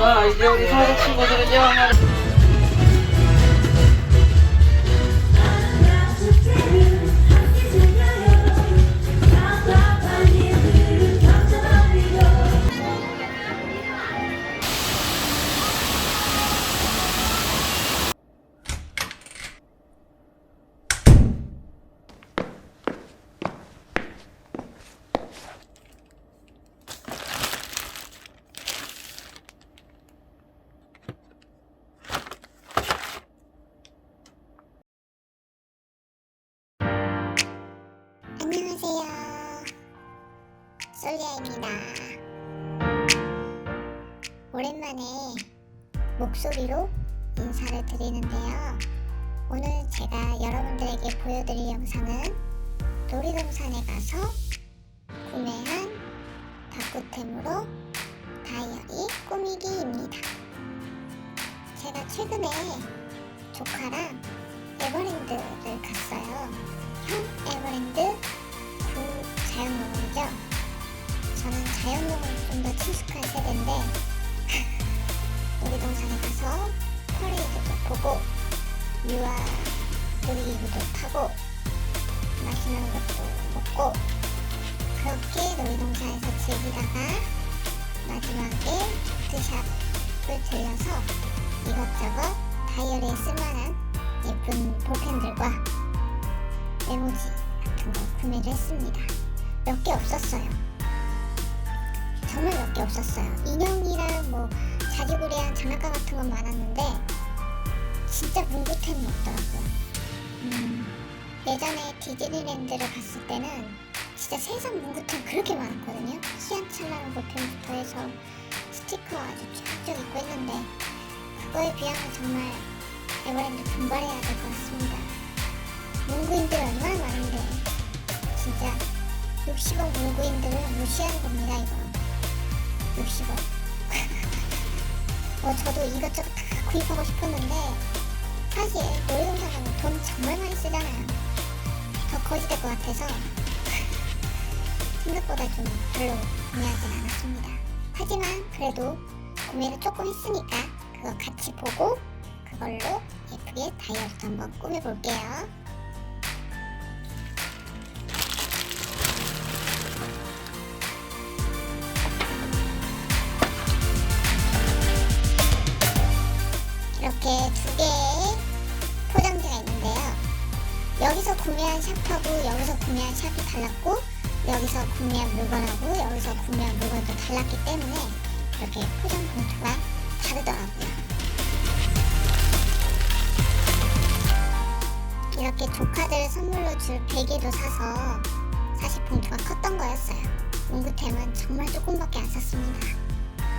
자, 이제 우리 사회 친구들은요. 오랜만에 목소리로 인사를 드리는데요. 오늘 제가 여러분들에게 보여드릴 영상은 놀이동산에 가서 구매한 다꾸템으로 다이어리 꾸미기입니다. 제가 최근에 조카랑 에버랜드를 갔어요. 현 에버랜드 구 자연농원이죠. 저는 자연농원 좀 더 친숙한 세대인데 놀이동산에 가서 퍼레이드도 보고 유아 놀이기구도 타고 맛있는 것도 먹고 그렇게 놀이동산에서 즐기다가 마지막에 기프트샵을 들려서 이것저것 다이어리에 쓸만한 예쁜 볼펜들과 메모지 같은 거 구매를 했습니다. 몇 개 없었어요. 정말 몇 개 없었어요. 인형이랑 뭐 자지구레한 장난감 같은 건 많았는데 진짜 문구템은 없더라고요. 음, 예전에 디즈니랜드를 갔을 때는 진짜 세상 문구템 그렇게 많았거든요. 희한찬란한 볼펜부터 해서 스티커 아주 쫙쫙 있고 했는데 그거에 비하면 정말 에버랜드 분발해야 될 것 같습니다. 문구인들 얼마나 많은데 진짜 60억 문구인들을 무시하는 겁니다 이거 60억 어 저도 이것저것 다 구입하고 싶었는데 사실 놀이동산 가면 돈 정말 많이 쓰잖아요. 더 거지될 것 같아서 생각보다 좀 별로 구매하진 않았습니다. 하지만 그래도 구매를 조금 했으니까 그거 같이 보고 그걸로 예쁘게 다이어리도 한번 꾸며볼게요 구매한 물건하고 여기서 구매한 물건도 달랐기 때문에 이렇게 포장 봉투가 다르더라고요. 이렇게 조카들 선물로 줄 베개도 사서 사실 봉투가 컸던 거였어요. 문구템은 정말 조금밖에 안 샀습니다.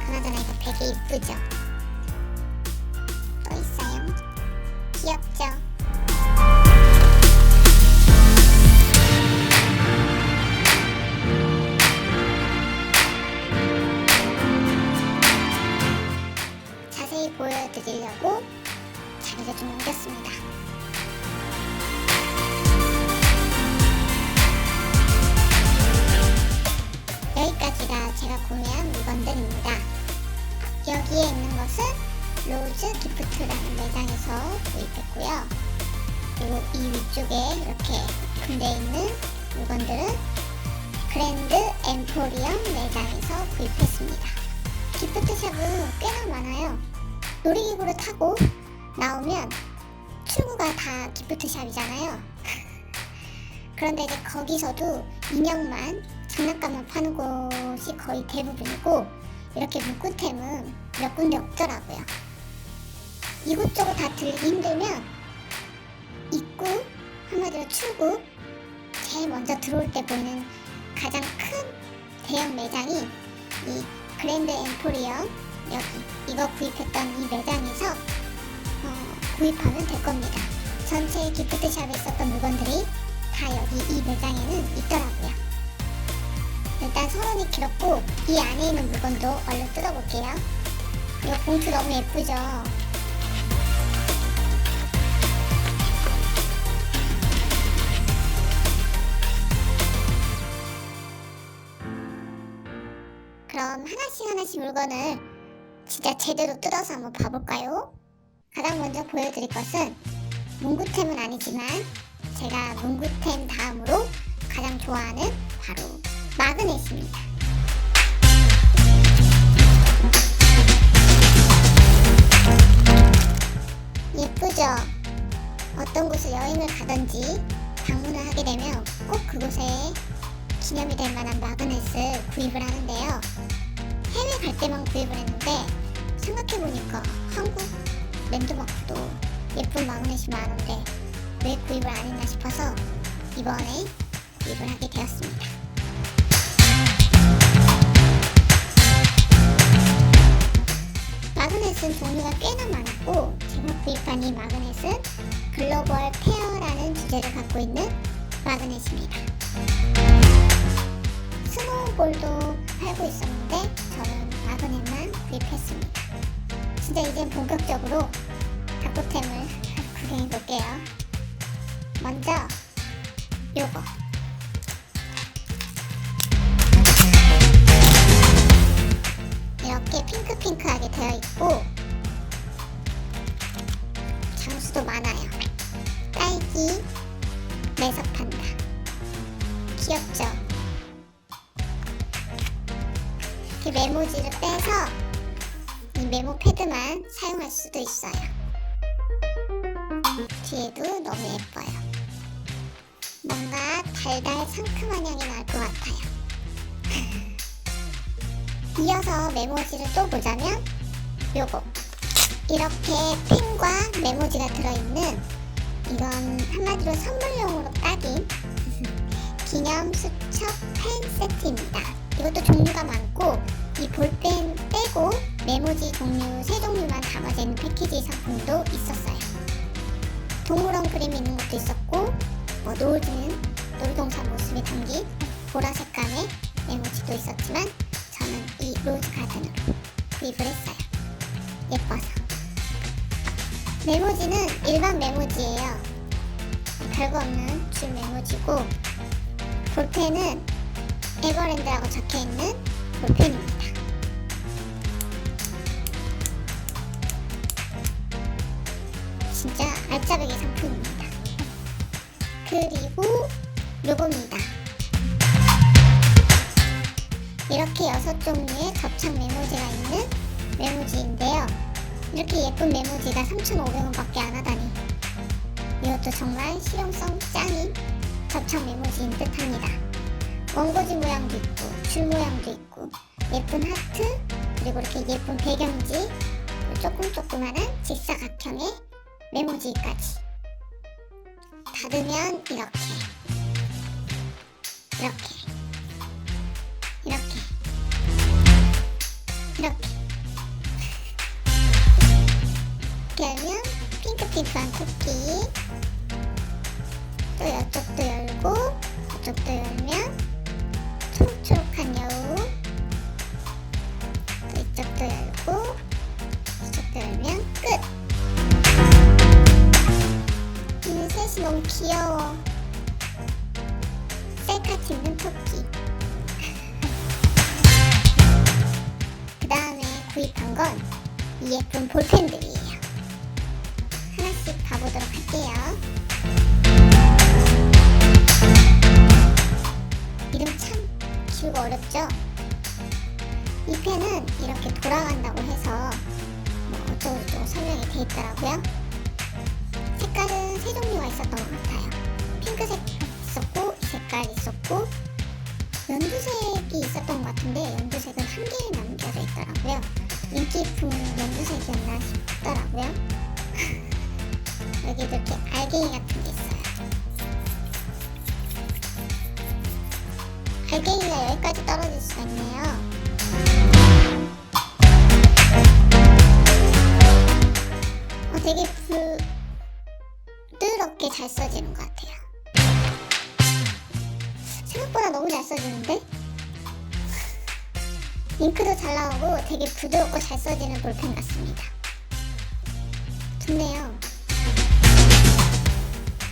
그나저나 이거 베개 이쁘죠? 이 위쪽에 이렇게 분대에 있는 물건들은 그랜드 엠포리엄 매장에서 구입했습니다. 기프트샵은 꽤나 많아요. 놀이기구를 타고 나오면 출구가 다 기프트샵이잖아요. 그런데 이제 거기서도 인형만 장난감만 파는 곳이 거의 대부분이고 이렇게 문구템은 몇 군데 없더라고요. 이곳저곳 다 들기 힘들면 입구 한마디로 출구 제일 먼저 들어올 때 보이는 가장 큰 대형 매장이 이 그랜드 엠포리엄 여기 이거 구입했던 이 매장에서 어, 구입하면 될 겁니다. 전체 기프트샵에 있었던 물건들이 다 여기 이 매장에는 있더라고요. 일단 서론이 길었고 이 안에 있는 물건도 얼른 뜯어볼게요. 이거 봉투 너무 예쁘죠? 하나씩 하나씩 물건을 진짜 제대로 뜯어서 한번 봐볼까요? 가장 먼저 보여드릴 것은 문구템은 아니지만 제가 문구템 다음으로 가장 좋아하는 바로 마그넷입니다. 예쁘죠? 어떤 곳을 여행을 가든지 방문을 하게 되면 꼭 그곳에 기념이 될 만한 마그넷을 구입을 하는데요. 해외 갈 때만 구입을 했는데 생각해보니까 한국 랜드마크도 예쁜 마그넷이 많은데 왜 구입을 안 했나 싶어서 이번에 구입을 하게 되었습니다. 마그넷은 종류가 꽤나 많았고 제가 구입한 이 마그넷은 글로벌 페어라는 주제를 갖고 있는 마그넷입니다. 스노우볼도 팔고 있었는데 마그넷만 구입했습니다. 진짜 이제 본격적으로 닭도템을 구경해 볼게요. 먼저 요거 상큼한 향이 날 것 같아요. 이어서 메모지를 또 보자면 요거 이렇게 펜과 메모지가 들어있는 이건 한마디로 선물용으로 딱인 기념 수첩 펜 세트입니다. 이것도 종류가 많고 이 볼펜 빼고 메모지 종류 세 종류만 담아져 있는 패키지 상품도 있었어요. 동물원 그림이 있는 것도 있었고 뭐 노을지는 놀이동산 모습이 담긴 보라 색감의 메모지도 있었지만 저는 이 로즈 가든으로 구입을 했어요. 예뻐서. 메모지는 일반 메모지예요. 별거 없는 줄 메모지고 볼펜은 에버랜드라고 적혀 있는 볼펜입니다. 요겁니다. 이렇게 여섯 종류의 겹착 메모지가 있는 메모지인데요. 이렇게 예쁜 메모지가 3,500원 밖에 안 하다니. 이것도 정말 실용성 짱인 겹착 메모지인 듯 합니다. 원고지 모양도 있고 줄 모양도 있고 예쁜 하트 그리고 이렇게 예쁜 배경지 조금 조그만한 직사각형의 메모지까지 닫으면 이렇게 이렇게. 이렇게. 이렇게. 열면 핑크핑크한 토끼. 또 이쪽도 열고 이쪽도 열면 초록초록한 여우. 또 이쪽도 열고 이쪽도 열면 끝. 이 셋이 너무 귀여워 구입한 건이 예쁜 볼펜들이에요. 하나씩 봐보도록 할게요. 이름 참 길고 어렵죠? 이 펜은 이렇게 돌아간다고 해서 뭐 어쩌고저쩌고 설명이 돼 있더라고요. 색깔은 세 종류가 있었던 것 같아요. 핑크색 있었고, 이 색깔 있었고, 연두색이 있었던 것 같은데 연두색은 한 개에 남겨져 있더라고요. 인기품 연두색이었나 싶더라고요. 여기도 이렇게 알갱이 같은 게 있어요. 알갱이가 여기까지 떨어질 수가 있네요. 잉크도 잘 나오고 되게 부드럽고 잘 써지는 볼펜 같습니다. 좋네요.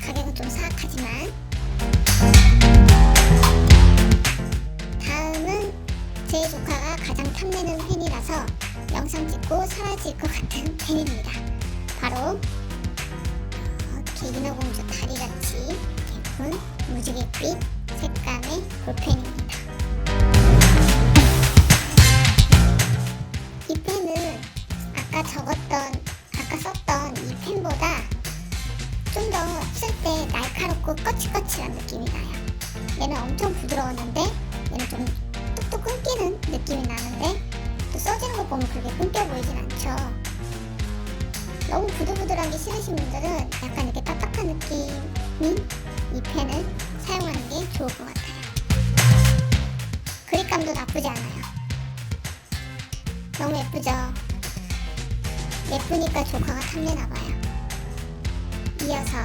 가격은 좀 사악하지만 다음은 제 조카가 가장 탐내는 펜이라서 영상 찍고 사라질 것 같은 펜입니다. 바로 이렇게 인어공주 다리같이 예쁜 무지갯빛 색감의 볼펜입니다. 엄청 부드러웠는데 얘는 좀 뚝뚝 끊기는 느낌이 나는데 또 써지는 거 보면 그렇게 끊겨 보이진 않죠. 너무 부들부들한 게 싫으신 분들은 약간 이렇게 딱딱한 느낌인 이 펜을 사용하는 게 좋을 것 같아요. 그립감도 나쁘지 않아요. 너무 예쁘죠? 예쁘니까 조카가 탐내나봐요. 이어서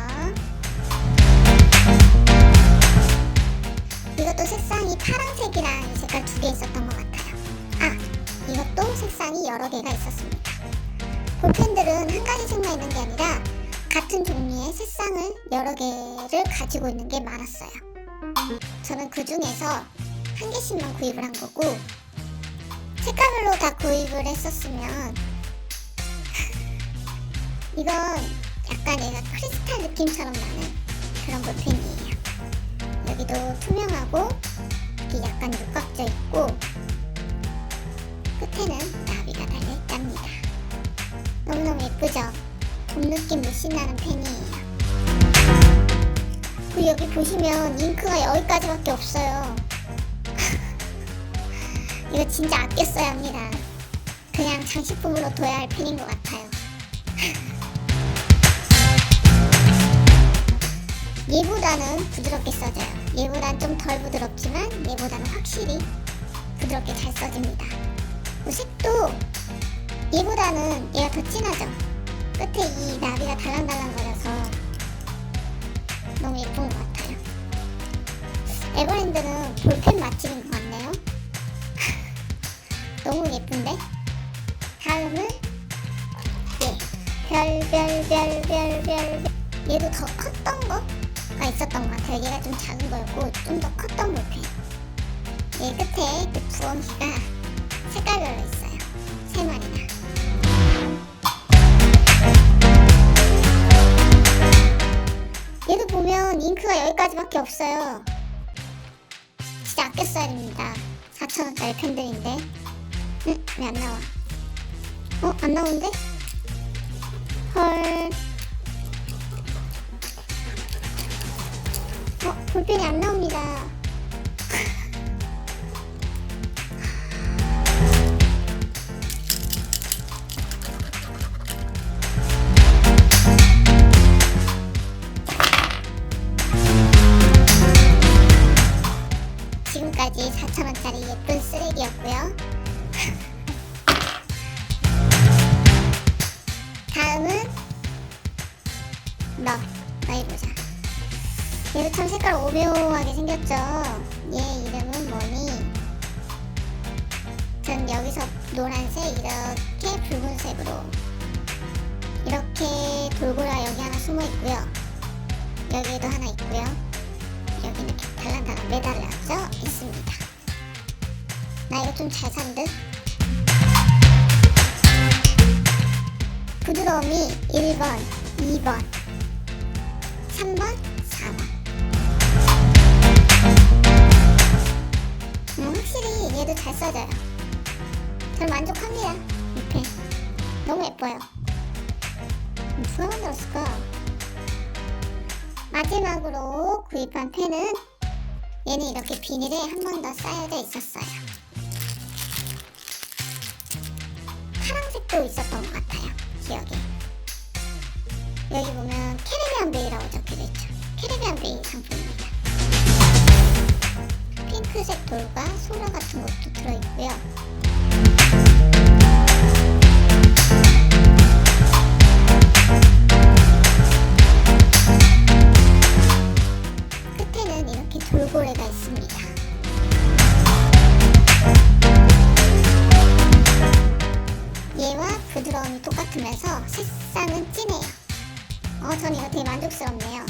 이것도 색상이 파란색이랑 이 색깔 두 개 있었던 것 같아요. 아, 이것도 색상이 여러 개가 있었습니다. 볼펜들은 한 가지 색만 있는 게 아니라 같은 종류의 색상을 여러 개를 가지고 있는 게 많았어요. 저는 그 중에서 한 개씩만 구입을 한 거고 색깔별로 다 구입을 했었으면 이건 약간 얘가 크리스탈 느낌처럼 나는 그런 볼펜이에요. 여기도 투명하고 이렇게 약간 육각져 있고 끝에는 나비가 달려 있답니다. 너무너무 예쁘죠? 봄 느낌 물씬 나는 펜이에요. 그리고 여기 보시면 잉크가 여기까지밖에 없어요. 이거 진짜 아껴 써야 합니다. 그냥 장식품으로 둬야 할 펜인 것 같아요. 얘보다는 부드럽게 써져요. 얘보단 좀 덜 부드럽지만 얘보다는 확실히 부드럽게 잘 써집니다. 그 색도 얘보다는 얘가 더 진하죠. 끝에 이 나비가 달랑달랑거려서 너무 예쁜 것 같아요. 에버랜드는 볼펜 맛집인 것 같네요. 너무 예쁜데? 다음은 얘. 별, 별, 별, 별, 별. 얘도 더 컸던 거 가 있었던 것 같아요. 얘가 좀 작은 거였고 좀 더 컸던 볼펜. 얘 끝에 그 부엉이가 색깔별로 있어요. 세 마리나. 얘도 보면 잉크가 여기까지밖에 없어요. 진짜 아껴 써야 됩니다. 4,000원짜리 펜들인데. 응? 왜 안 나와? 어? 안 나오는데? 헐. 어? 볼펜이 안 나옵니다. 지금까지 4,000원짜리 예쁜 쓰레기였고요. 다음은 너, 너희 보자. 얘도 참 색깔 오묘하게 생겼죠? 얘 이름은 뭐니? 전 여기서 노란색, 이렇게 붉은색으로 이렇게 돌고라 여기 하나 숨어 있고요. 여기에도 하나 있고요. 여기는 이렇게 달랑달랑 매달려져 있습니다. 나 이거 좀 잘 산 듯? 부드러움이 1번, 2번, 3번, 4번. 얘도 잘 써져요. 전 만족합니다. 이 펜. 너무 예뻐요. 음, 누가 만들었을까? 마지막으로 구입한 펜은 얘는 이렇게 비닐에 한 번 더 쌓여져 있었어요. 파란색도 있었던 것 같아요. 기억에. 여기 보면 캐리비안 베이라고 적혀져 있죠. 캐리비안 베이 상품입니다. 핑크색 돌과 소라 같은 것도 들어있고요. 끝에는 이렇게 돌고래가 있습니다. 얘와 부드러움이 똑같으면서 색상은 진해요. 어, 전 이거 되게 만족스럽네요.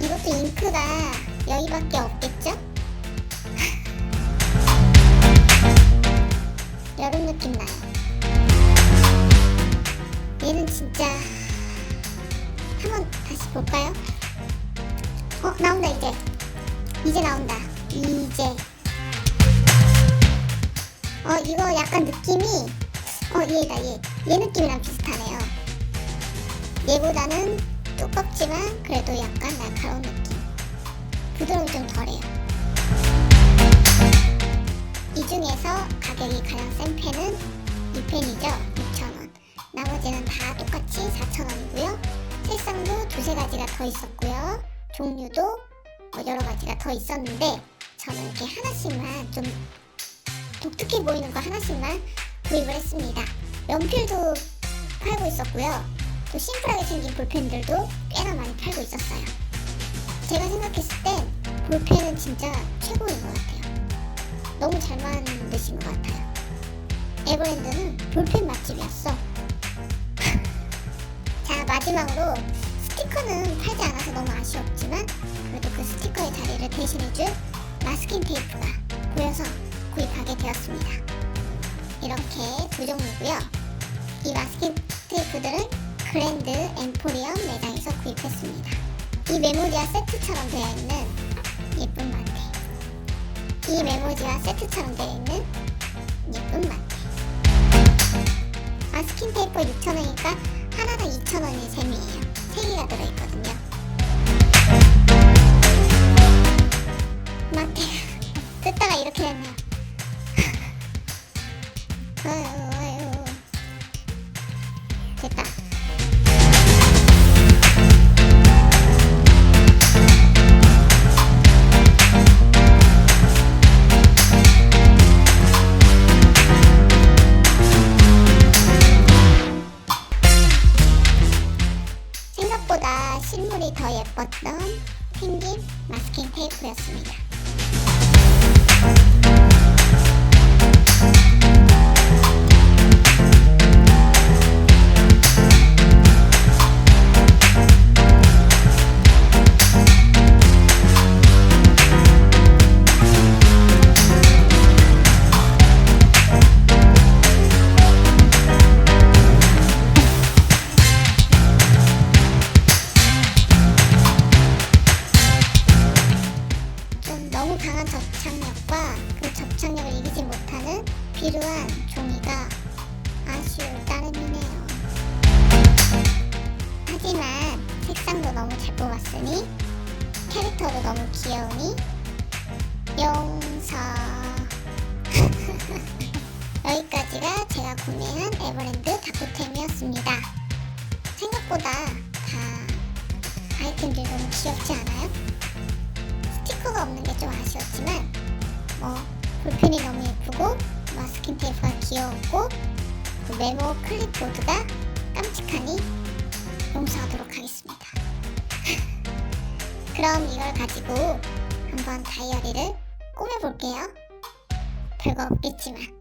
이것도 잉크가 여기밖에 없겠죠? 여름 느낌 나요. 얘는 진짜 한번 다시 볼까요? 어 나온다 이제 이제 나온다 이제 어 이거 약간 느낌이 어 얘다 얘얘 느낌이랑 비슷하네요 얘보다는 두껍지만 그래도 약간 날카로운 느낌 부드러움이 좀 덜해요. 이 중에서 가격이 가장 센 펜은 이 펜이죠. 6,000원. 나머지는 다 똑같이 4,000원이고요. 색상도 두세 가지가 더 있었고요. 종류도 뭐 여러 가지가 더 있었는데 저는 이렇게 하나씩만 좀 독특해 보이는 거 하나씩만 구입을 했습니다. 연필도 팔고 있었고요. 또 심플하게 생긴 볼펜들도 꽤나 많이 팔고 있었어요. 제가 생각했을 땐 볼펜은 진짜 최고인 것 같아요. 너무 잘 만드신 것 같아요. 에버랜드는 볼펜 맛집이었어. 자, 마지막으로 스티커는 팔지 않아서 너무 아쉬웠지만 그래도 그 스티커의 자리를 대신해줄 마스킹 테이프가 보여서 구입하게 되었습니다. 이렇게 두 종류고요. 이 마스킹 테이프들은 그랜드 엠포리엄 매장에서 구입했습니다. 이 메모지와 세트처럼 되어 있는 예쁜 마테. 이 메모지와 세트처럼 되어 있는 예쁜 마테. 마스킹 테이프 6,000원이니까 하나당 2,000원이 셈이에요. 3개가 들어있거든요. 마테. 뜯다가 이렇게 됐네요. 제가 구매한 에버랜드 다크템이었습니다. 생각보다 다 아이템들이 너무 귀엽지 않아요? 스티커가 없는 게 좀 아쉬웠지만 뭐 볼펜이 너무 예쁘고 마스킹 테이프가 귀여웠고 그 메모 클립보드가 깜찍하니 용서하도록 하겠습니다. 그럼 이걸 가지고 한번 다이어리를 꾸며볼게요. 별거 없겠지만.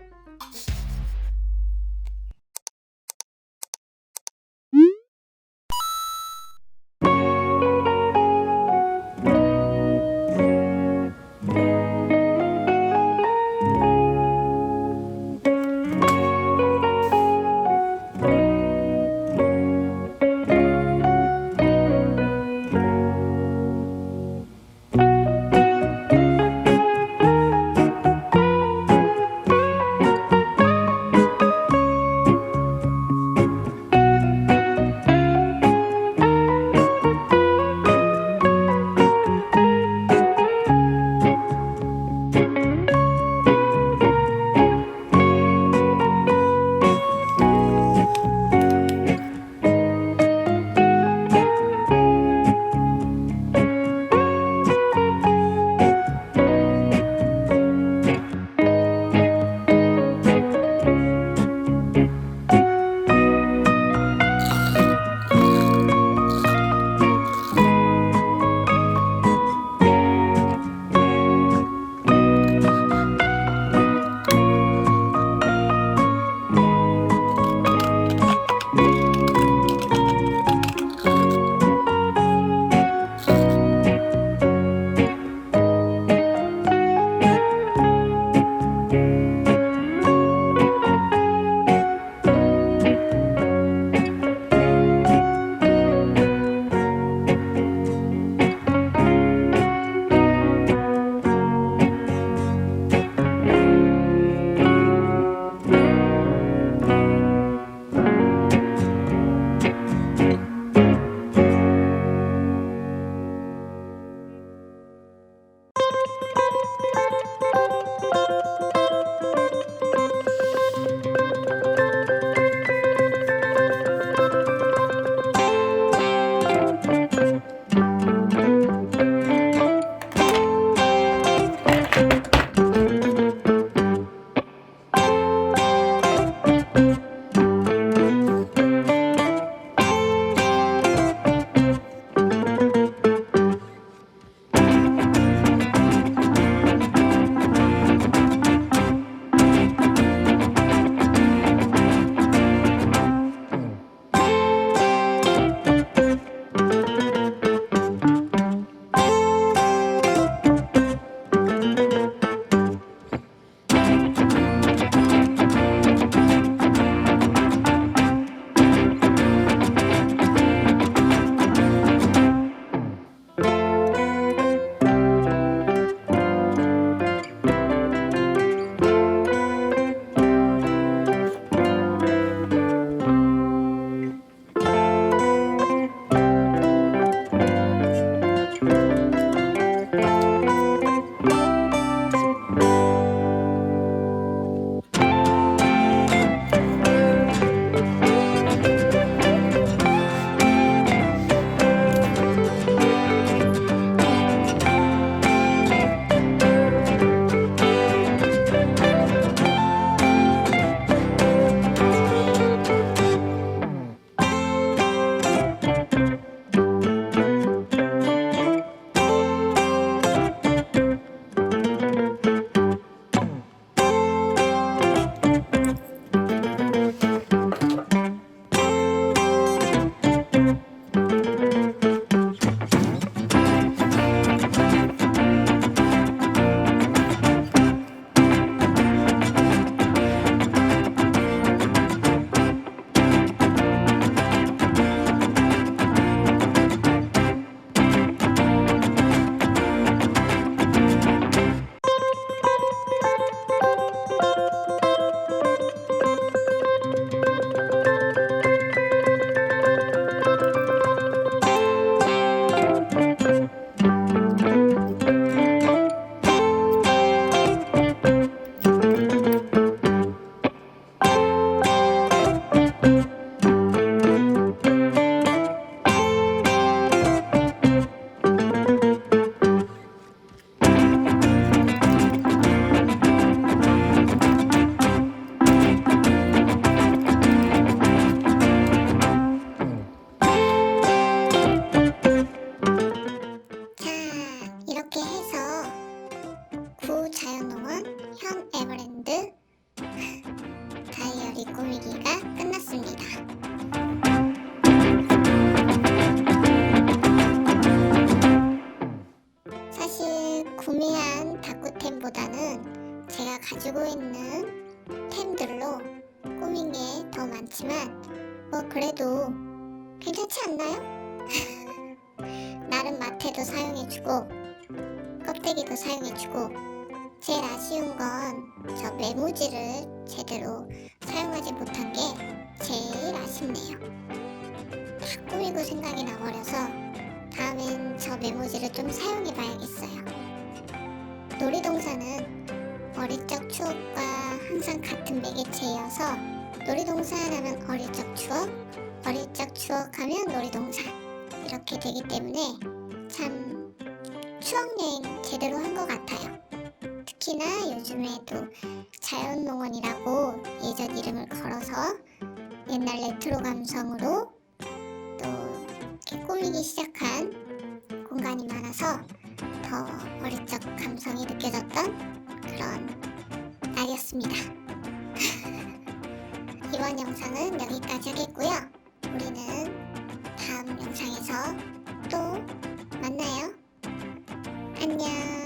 놀이동산 하면 어릴 적 추억, 어릴 적 추억하면 놀이동산 이렇게 되기 때문에 참 추억 여행 제대로 한 것 같아요. 특히나 요즘에도 자연농원이라고 예전 이름을 걸어서 옛날 레트로 감성으로 또 꾸미기 시작한 공간이 많아서 더 어릴 적 감성이 느껴졌던 그런 날이었습니다. 이번 영상은 여기까지 하겠고요. 우리는 다음 영상에서 또 만나요. 안녕.